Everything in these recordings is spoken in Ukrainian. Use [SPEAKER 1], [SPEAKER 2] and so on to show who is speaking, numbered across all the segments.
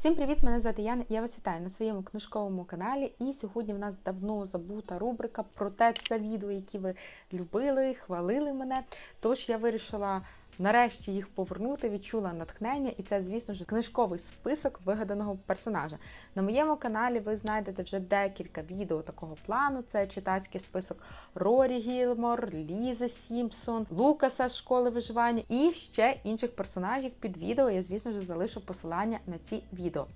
[SPEAKER 1] Всім привіт! Мене звати Яна. Я вас вітаю на своєму книжковому каналі. І сьогодні в нас давно забута рубрика про те, це відео, які ви любили, хвалили мене. Тож я вирішила нарешті їх повернути, відчула натхнення, і це, звісно ж, книжковий список вигаданого персонажа. На моєму каналі ви знайдете вже декілька відео такого плану. Це читацький список Рорі Гілмор, Лізи Сімпсон, Лукаса з школи виживання і ще інших персонажів під відео. Я, звісно ж, залишу посилання на ці відео.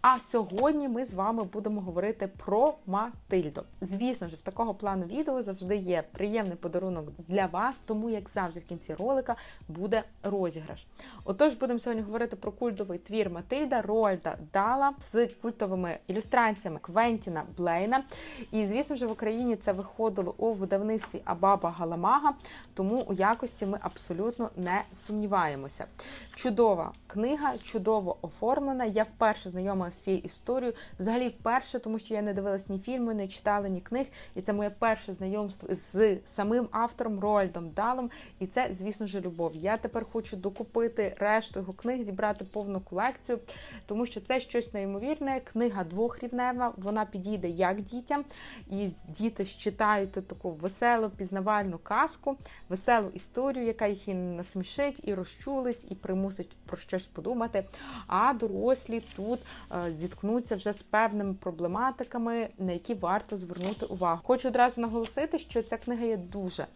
[SPEAKER 1] А сьогодні ми з вами будемо говорити про Матильду. Звісно ж, в такого плану відео завжди є приємний подарунок для вас, тому як завжди в кінці ролика буде розіграш. Отож, будемо сьогодні говорити про культовий твір Матильда Роальда Дала з культовими ілюстраціями Квентіна Блейна. І, звісно ж, в Україні це виходило у видавництві Абаба Галамага, тому у якості ми абсолютно не сумніваємося. Чудова книга, чудово оформлена. Я вперше знайомилася з цією історією. Взагалі, вперше, тому що я не дивилась ні фільми, не читала, ні книг. І це моє перше знайомство з самим автором Роальдом Далом. І це, звісно ж, любов. Я тепер хочу докупити решту його книг, зібрати повну колекцію, тому що це щось неймовірне. Книга двохрівнева, вона підійде як дітям, і діти читають таку веселу пізнавальну казку, веселу історію, яка їх і насмішить, і розчулить, і примусить про щось подумати. А дорослі тут е, зіткнуться вже з певними проблематиками, на які варто звернути увагу. Хочу одразу наголосити, що ця книга є дуже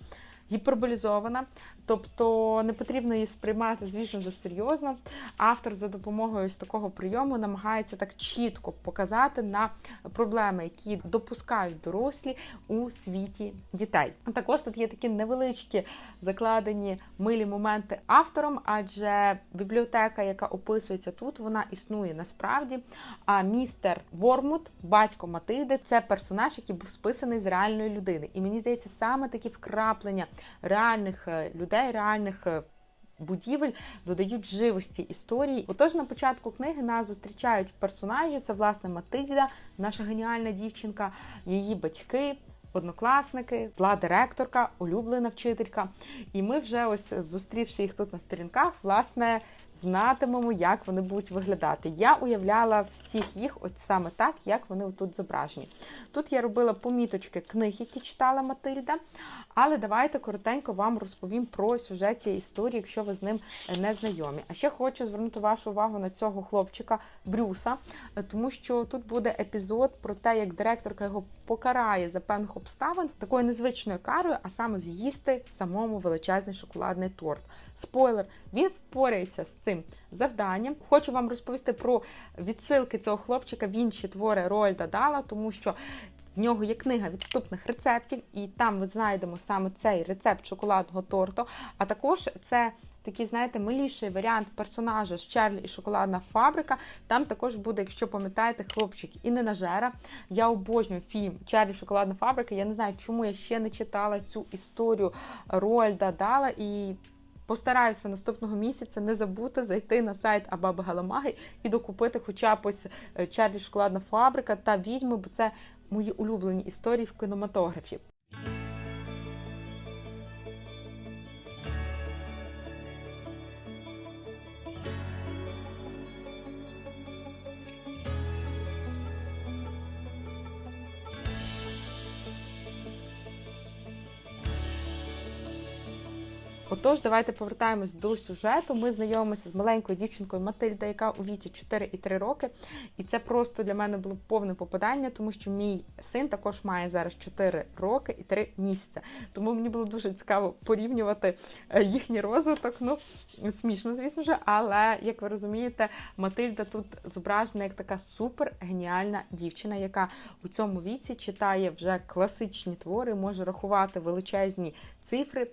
[SPEAKER 1] гіперболізована, тобто не потрібно її сприймати, звісно, дуже серйозно. Автор за допомогою з такого прийому намагається так чітко показати на проблеми, які допускають дорослі у світі дітей. Також тут є такі невеличкі закладені милі моменти автором, адже бібліотека, яка описується тут, вона існує насправді. А містер Вормут, батько Матильди, це персонаж, який був списаний з реальної людини. І мені здається, саме такі вкраплення реальних е, людей, реальних. е, Будівель додають живості історії. Отож, на початку книги нас зустрічають персонажі. Це власне Матильда, наша геніальна дівчинка, її батьки, однокласники, зла директорка, улюблена вчителька. І ми вже ось зустрівши їх тут на сторінках, власне, знатимемо, як вони будуть виглядати. Я уявляла всіх їх от саме так, як вони тут зображені. Тут я робила поміточки книг, які читала Матильда. Але давайте коротенько вам розповім про сюжет цієї історії, якщо ви з ним не знайомі. А ще хочу звернути вашу увагу на цього хлопчика Брюса, тому що тут буде епізод про те, як директорка його покарає за певних обставин такою незвичною карою, а саме з'їсти самому величезний шоколадний торт. Спойлер, він впорається з цим завданням. Хочу вам розповісти про відсилки цього хлопчика в інші твори Рольда Дала, тому що в нього є книга відступних рецептів, і там ми знайдемо саме цей рецепт шоколадного торту. А також це такий, знаєте, миліший варіант персонажа з Чарлі і шоколадна фабрика. Там також буде, якщо пам'ятаєте, хлопчик і не нажера. Я обожнюю фільм Чарлі і шоколадна фабрика. Я не знаю, чому я ще не читала цю історію Роальда Дала і. Постараюся наступного місяця не забути зайти на сайт Абаби Галамаги і докупити хоча б ось е, Чарлі Шоколадна фабрика та відьми, бо це мої улюблені історії в кінематографі. Отож, давайте повертаємось до сюжету. Ми знайомимося з маленькою дівчинкою Матильда, яка у віці 4 і 3 роки. І це просто для мене було повне попадання, тому що мій син також має зараз 4 роки і 3 місяці. Тому мені було дуже цікаво порівнювати е, їхній розвиток. Ну, смішно, звісно ж, але як ви розумієте, Матильда тут зображена як така супер геніальна дівчина, яка у цьому віці читає вже класичні твори, може рахувати величезні цифри.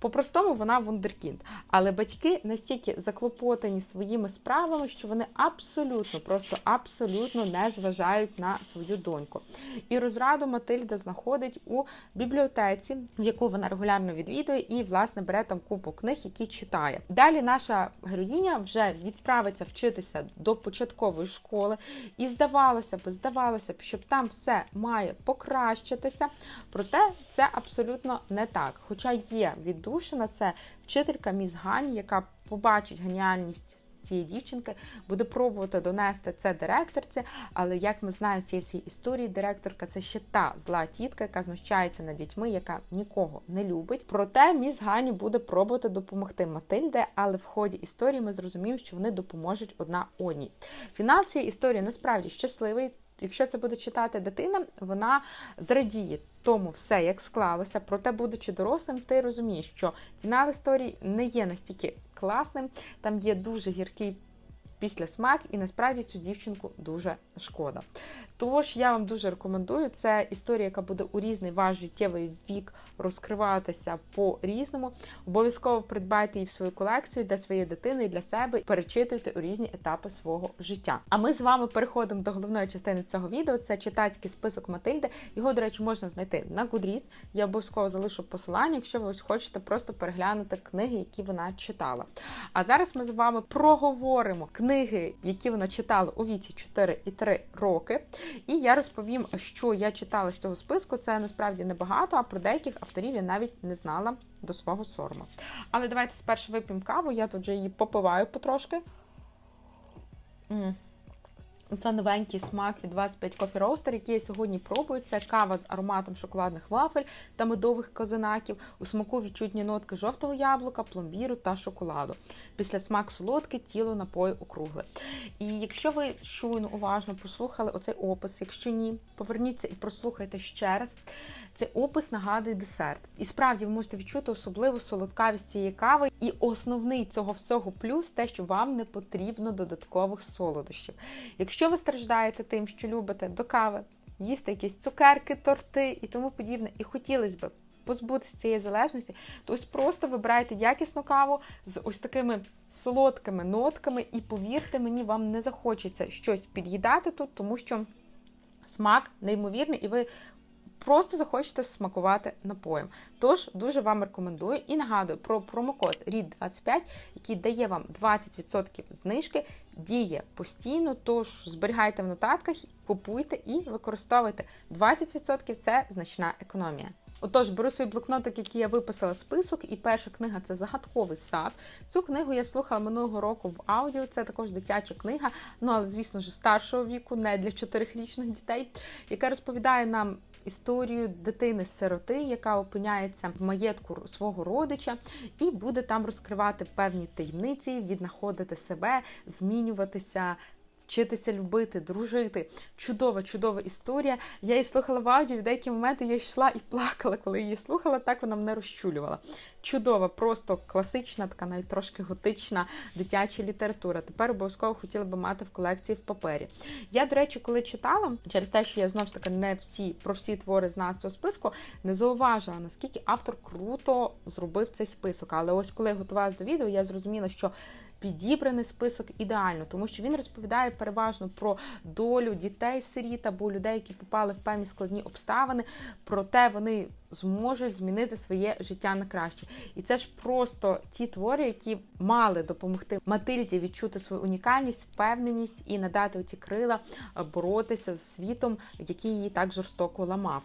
[SPEAKER 1] По-простому вона вундеркінд. Але батьки настільки заклопотані своїми справами, що вони абсолютно, просто абсолютно не зважають на свою доньку. І розраду Матильда знаходить у бібліотеці, в яку вона регулярно відвідує, і, власне, бере там купу книг, які читає. Далі наша героїня вже відправиться вчитися до початкової школи, і здавалося б, здавалося б, щоб там все має покращитися. Проте це абсолютно не так. Хоча є від Тушина. Це вчителька міс Гані, яка побачить геніальність цієї дівчинки, буде пробувати донести це директорці. Але як ми знаємо цієї всієї історії, директорка це ще та зла тітка, яка знущається над дітьми, яка нікого не любить. Проте міс Гані буде пробувати допомогти Матильде, але в ході історії ми зрозуміємо, що вони допоможуть одна одній. Фінал цієї історії насправді щасливий. Якщо це буде читати дитина, вона зрадіє тому все, як склалося. Проте, будучи дорослим, ти розумієш, що фінал історії не є настільки класним. Там є дуже гіркий після смак, і насправді цю дівчинку дуже шкода. Тож я вам дуже рекомендую. Це історія, яка буде у різний ваш життєвий вік розкриватися по-різному. Обов'язково придбайте її в свою колекцію для своєї дитини і для себе. Перечитуйте у різні етапи свого життя. А ми з вами переходимо до головної частини цього відео. Це читацький список Матильди. Його, до речі, можна знайти на Goodreads. Я обов'язково залишу посилання, якщо ви ось хочете просто переглянути книги, які вона читала. А зараз ми з вами проговоримо книги, які вона читала у віці 4 і 3 роки. І я розповім, що я читала з цього списку. Це насправді небагато, а про деяких авторів я навіть не знала до свого сорому. Але давайте спершу вип'ємо каву, я тут вже її попиваю потрошки. М. Це новенький смак від 25 Coffee Roaster, який я сьогодні пробую. Це кава з ароматом шоколадних вафель та медових козинаків. У смаку відчутні нотки жовтого яблука, пломбіру та шоколаду. Після смак солодкий, тіло напою округле. І якщо ви щойно уважно послухали оцей опис, якщо ні, поверніться і прослухайте ще раз. Цей опис нагадує десерт. І справді ви можете відчути особливу солодкавість цієї кави. І основний цього всього плюс те, що вам не потрібно додаткових солодощів. Якщо ви страждаєте тим, що любите до кави, їсти якісь цукерки, торти і тому подібне, і хотілося б позбутися цієї залежності, то ось просто вибирайте якісну каву з ось такими солодкими нотками, і повірте мені, вам не захочеться щось під'їдати тут, тому що смак неймовірний, і ви просто захочете смакувати напоєм. Тож дуже вам рекомендую і нагадую про промокод RID25, який дає вам 20% знижки, діє постійно. Тож зберігайте в нотатках, купуйте і використовуйте 20% це значна економія. Отож, беру свій блокнотик, який я виписала список, і перша книга це загадковий сад. Цю книгу я слухала минулого року в аудіо. Це також дитяча книга, ну але звісно ж старшого віку, не для чотирихрічних дітей, яка розповідає нам історію дитини-сироти, яка опиняється в маєтку свого родича, і буде там розкривати певні таємниці, віднаходити себе, змінюватися. Вчитися любити, дружити. Чудова, чудова історія. Я її слухала в аудіо, в деякі моменти я йшла і плакала, коли її слухала, так вона мене розчулювала. Чудова, просто класична, така навіть трошки готична дитяча література. Тепер обов'язково хотіла би мати в колекції в папері. Я, до речі, коли читала, через те, що я знову ж таки не всі про всі твори знала з цього списку, не зауважила, наскільки автор круто зробив цей список. Але ось коли я готувалася до відео, я зрозуміла, що підібраний список ідеально, тому що він розповідає переважно про долю дітей-сиріт або людей, які попали в певні складні обставини, проте вони зможуть змінити своє життя на краще. І це ж просто ті твори, які мали допомогти Матильді відчути свою унікальність, впевненість і надати оці крила боротися з світом, який її так жорстоко ламав.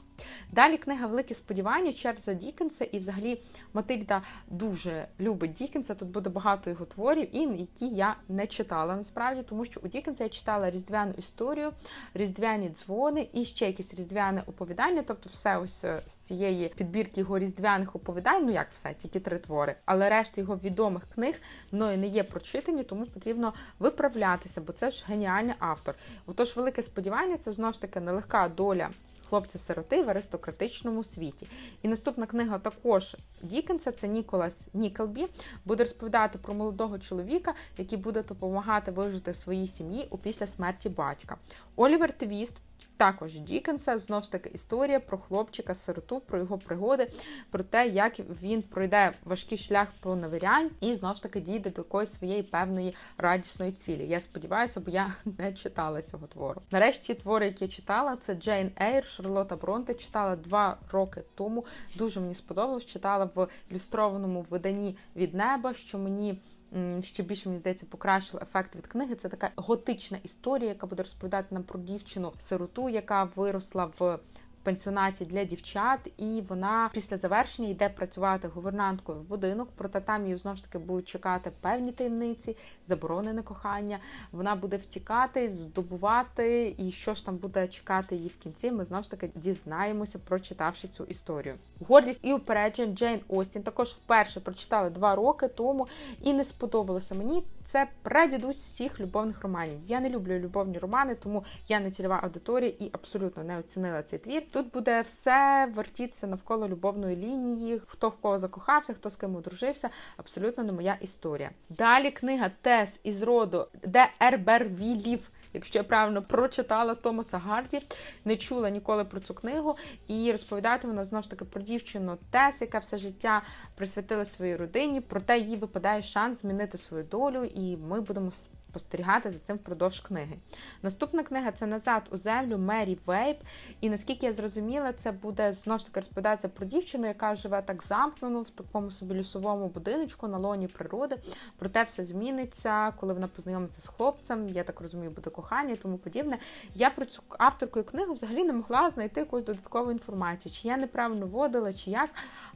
[SPEAKER 1] Далі книга Великі сподівання Чарльза Дікенса, і взагалі Матильда дуже любить Дікенса. Тут буде багато його творів, і які я не читала насправді, тому що у Дікенса я читала різдвяну історію, різдвяні дзвони і ще якісь різдвяне оповідання, тобто все ось е, з цієї підбірки його різдвяних оповідань, ну як все, тільки три твори. Але решта його відомих книг мною не є прочитані, тому потрібно виправлятися, бо це ж геніальний автор. Отож, велике сподівання це знову ж таки нелегка доля хлопця-сироти в аристократичному світі. І наступна книга також Дікенса, це Ніколас Нікелбі, буде розповідати про молодого чоловіка, який буде допомагати вижити своїй сім'ї у після смерті батька. Олівер Твіст. Також Дікенса, знову ж таки, історія про хлопчика-сироту, про його пригоди, про те, як він пройде важкий шлях поневірянь і знову ж таки дійде до якоїсь своєї певної радісної цілі. Я сподіваюся, бо я не читала цього твору. Нарешті твори, які я читала, це Джейн Ейр, Шарлота Бронте. Читала два роки тому. Дуже мені сподобалось. Читала в ілюстрованому виданні від неба, що мені ще більше мені здається покращило ефект від книги. Це така готична історія, яка буде розповідати нам про дівчину сироту, яка виросла в пенсіонаті для дівчат, і вона після завершення йде працювати гувернанткою в будинок. Проте там її знову ж таки будуть чекати певні таємниці, заборонене кохання. Вона буде втікати, здобувати, і що ж там буде чекати її в кінці. Ми знову ж таки дізнаємося, прочитавши цю історію. Гордість і упередження Джейн Остін також вперше прочитали два роки тому, і не сподобалося мені. Це прадідусь всіх любовних романів. Я не люблю любовні романи, тому я не цільова аудиторія і абсолютно не оцінила цей твір. Тут буде все вертітися навколо любовної лінії, хто в кого закохався, хто з ким одружився. Абсолютно не моя історія. Далі книга Тес із роду де Ербервілів. Якщо я правильно прочитала Томаса Гарді, не чула ніколи про цю книгу, і розповідати вона знову ж таки про дівчину Тес, яка все життя присвятила своїй родині, проте їй випадає шанс змінити свою долю, і ми будемо спостерігати за цим впродовж книги. Наступна книга це Назад у землю Мері Вейп. І наскільки я зрозуміла, це буде знову ж таки розповідатися про дівчину, яка живе так замкнено в такому собі лісовому будиночку на лоні природи. Проте все зміниться, коли вона познайомиться з хлопцем. Я так розумію, буде кохання і тому подібне. Я про цю авторку книгу взагалі не могла знайти якусь додаткову інформацію, чи я неправильно водила, чи як.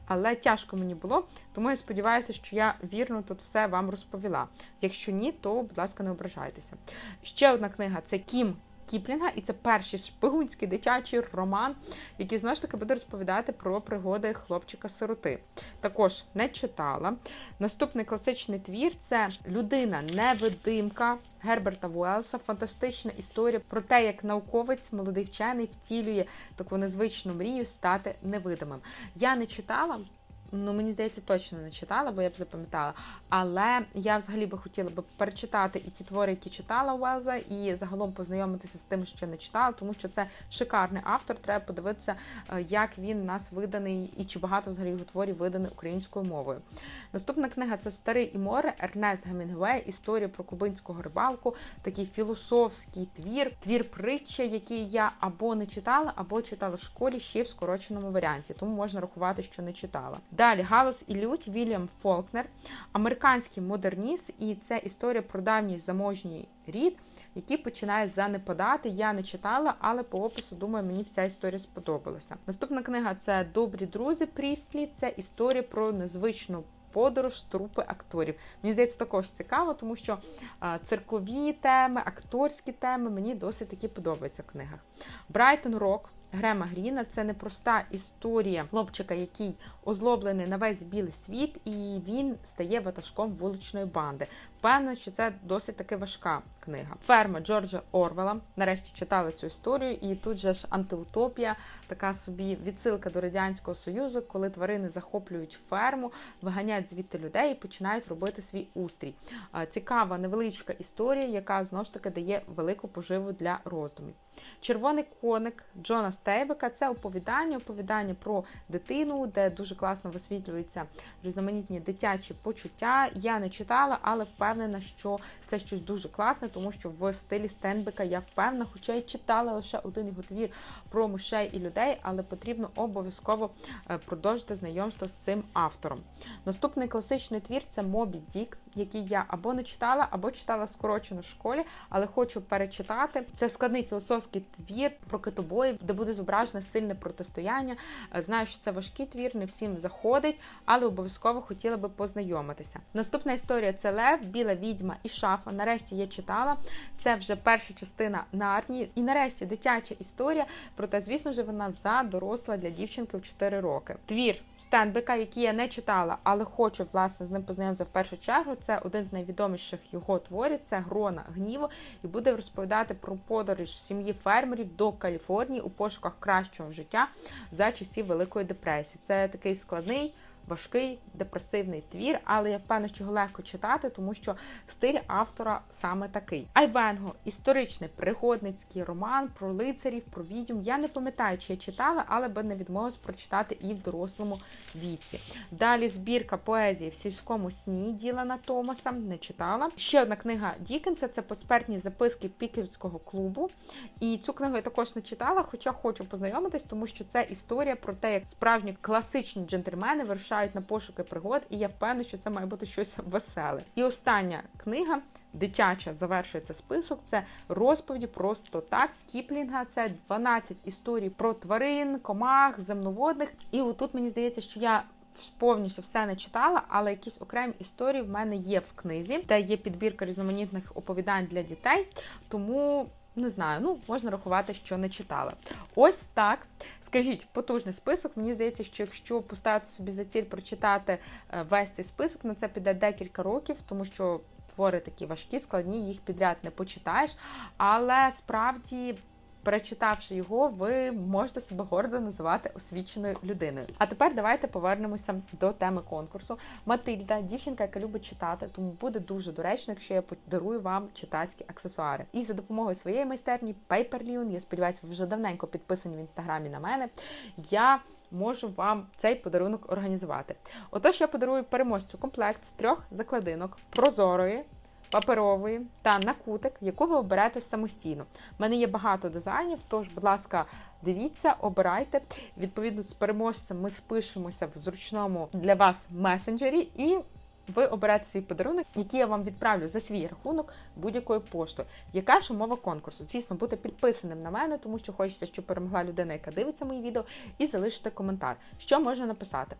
[SPEAKER 1] Але тяжко мені було, тому я сподіваюся, що я вірно тут все вам розповіла. Якщо ні, то будь ласка, не ображайтеся. Ще одна книга це Кім. Кіплінга, і це перший шпигунський дитячий роман, який знову ж таки буде розповідати про пригоди хлопчика-сироти. Також не читала. Наступний класичний твір це людина-невидимка Герберта Вуелса. Фантастична історія про те, як науковець, молодий вчений втілює таку незвичну мрію стати невидимим. Я не читала. Ну, мені здається, точно не читала, бо я б запам'ятала. Але я взагалі би хотіла б перечитати і ті твори, які читала Уелза, і загалом познайомитися з тим, що не читала, тому що це шикарний автор. Треба подивитися, е, як він нас виданий і чи багато взагалі його творів виданий українською мовою. Наступна книга це Старий і море Ернест Гемінгвей, історія про кубинського рибалку, такий філософський твір, твір притча, який я або не читала, або читала в школі ще в скороченому варіанті, тому можна рахувати, що не читала. Далі Галас і Лють Вільям Фолкнер, американський модерніст, і це історія про давній заможній рід, який починає занепадати. Я не читала, але по опису думаю, мені ця історія сподобалася. Наступна книга це Добрі друзі Пріслі. Це історія про незвичну. Подорож трупи акторів. Мені здається, також цікаво, тому що циркові теми, акторські теми мені досить таки подобаються в книгах. Брайтон Рок Грема Гріна це непроста історія хлопчика, який озлоблений на весь білий світ, і він стає ватажком вуличної банди. Певно, що це досить таки важка книга. Ферма Джорджа Орвела. Нарешті читали цю історію, і тут же ж антиутопія, така собі відсилка до радянського союзу, коли тварини захоплюють ферму, виганяють звідти людей і починають робити свій устрій. Цікава невеличка історія, яка знову ж таки дає велику поживу для роздумів. Червоний коник Джона Стейбека це оповідання, оповідання про дитину, де дуже класно висвітлюються різноманітні дитячі почуття. Я не читала, але впевнена, що це щось дуже класне, тому що в стилі Стенбека я впевнена, хоча й читала лише один його твір про мишей і людей, але потрібно обов'язково е, продовжити знайомство з цим автором. Наступний класичний твір це Мобі Дік, який я або не читала, або читала скорочено в школі, але хочу перечитати. Це складний філософський твір про китобоїв, де буде зображене сильне протистояння. Е, знаю, що це важкий твір, не всім заходить, але обов'язково хотіла би познайомитися. Наступна історія це Лев, Біла відьма і шафа. Нарешті я читала. Це вже перша частина Нарнії. І нарешті дитяча історія. Проте, звісно ж, вона за доросла для дівчинки в 4 роки. Твір Стенбека, який я не читала, але хочу власне з ним познайомитися в першу чергу. Це один з найвідоміших його творів. Це Грона гніву, і буде розповідати про подорож сім'ї фермерів до Каліфорнії у пошуках кращого життя за часів Великої депресії. Це такий складний важкий депресивний твір, але я впевнена, що його легко читати, тому що стиль автора саме такий. Айвенго історичний пригодницький роман про лицарів, про відьом. Я не пам'ятаю, чи я читала, але би не відмовилась прочитати і в дорослому віці. Далі збірка поезії в сільському сні Ділана Томаса не читала. Ще одна книга Дікенса це посмертні записки Пікерського клубу. І цю книгу я також не читала, хоча хочу познайомитись, тому що це історія про те, як справжні класичні джентльмени вирушають вирушають на пошуки пригод, і я впевнена, що це має бути щось веселе. І остання книга. Дитяча завершується список. Це розповіді просто так. Кіплінга. Це 12 історій про тварин, комах, земноводних. І отут мені здається, що я повністю все не читала, але якісь окремі історії в мене є в книзі, де є підбірка різноманітних оповідань для дітей. Тому не знаю, ну можна рахувати, що не читала. Ось так. Скажіть, потужний список. Мені здається, що якщо поставити собі за ціль прочитати е, весь цей список, на це піде декілька років, тому що твори такі важкі, складні, їх підряд не почитаєш. Але справді. Перечитавши його, ви можете себе гордо називати освіченою людиною. А тепер давайте повернемося до теми конкурсу. Матильда, дівчинка, яка любить читати, тому буде дуже доречно, якщо я подарую вам читацькі аксесуари. І за допомогою своєї майстерні Paperlion, я сподіваюся, ви вже давненько підписані в інстаграмі на мене. Я можу вам цей подарунок організувати. Отож, я подарую переможцю комплект з трьох закладинок прозорої. Паперової та на кутик, яку ви оберете самостійно. У мене є багато дизайнів, тож, будь ласка, дивіться, обирайте. Відповідно з переможцем ми спишемося в зручному для вас месенджері і. Ви оберете свій подарунок, який я вам відправлю за свій рахунок будь-якою поштою. Яка ж умова конкурсу? Звісно, бути підписаним на мене, тому що хочеться, щоб перемогла людина, яка дивиться мої відео, і залишити коментар. Що можна написати?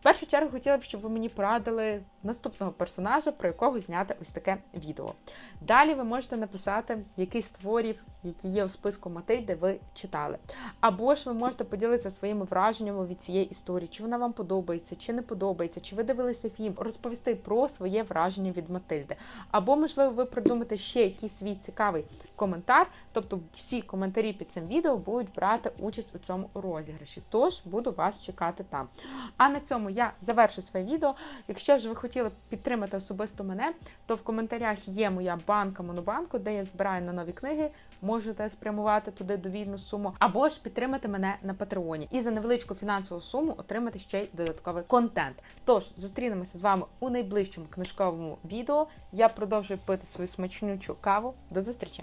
[SPEAKER 1] В першу чергу хотіла б, щоб ви мені порадили наступного персонажа, про якого зняти ось таке відео. Далі ви можете написати, який з творів, які є у списку Матильди, ви читали. Або ж ви можете поділитися своїми враженнями від цієї історії, чи вона вам подобається, чи не подобається, чи ви дивилися фільм, розповісти про своє враження від Матильди. Або, можливо, ви придумаєте ще якийсь свій цікавий коментар. Тобто всі коментарі під цим відео будуть брати участь у цьому розіграші. Тож буду вас чекати там. А на цьому я завершу своє відео. Якщо ж ви хотіли підтримати особисто мене, то в коментарях є моя банка Монобанку, де я збираю на нові книги. Можете спрямувати туди довільну суму, або ж підтримати мене на Патреоні. І за невеличку фінансову суму отримати ще й додатковий контент. Тож зустрінемося з вами у найближчому книжковому відео. Я продовжую пити свою смачнючу каву. До зустрічі!